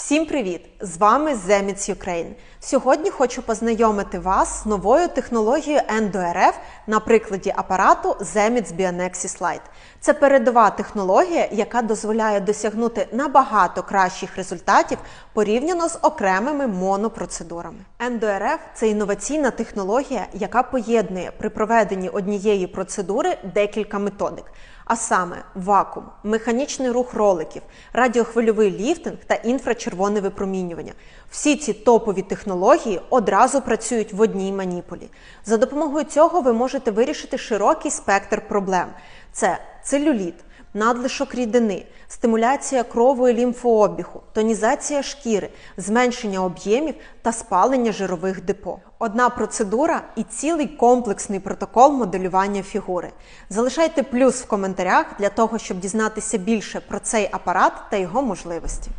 Всім привіт! З вами Zemits Ukraine. Сьогодні хочу познайомити вас з новою технологією EndoRF на прикладі апарату Zemits Bionexis Lite. Це передова технологія, яка дозволяє досягнути набагато кращих результатів порівняно з окремими монопроцедурами. EndoRF – це інноваційна технологія, яка поєднує при проведенні однієї процедури декілька методик а саме вакуум, механічний рух роликів, радіохвильовий ліфтинг та інфрачервоне випромінювання. Всі ці топові технології одразу працюють в одній маніпулі. За допомогою цього ви можете вирішити широкий спектр проблем: це целюліт, надлишок рідини, стимуляція крову і лімфообігу, тонізація шкіри, зменшення об'ємів та спалення жирових депо. Одна процедура і цілий комплексний протокол моделювання фігури. Залишайте плюс в коментарях для того, щоб дізнатися більше про цей апарат та його можливості.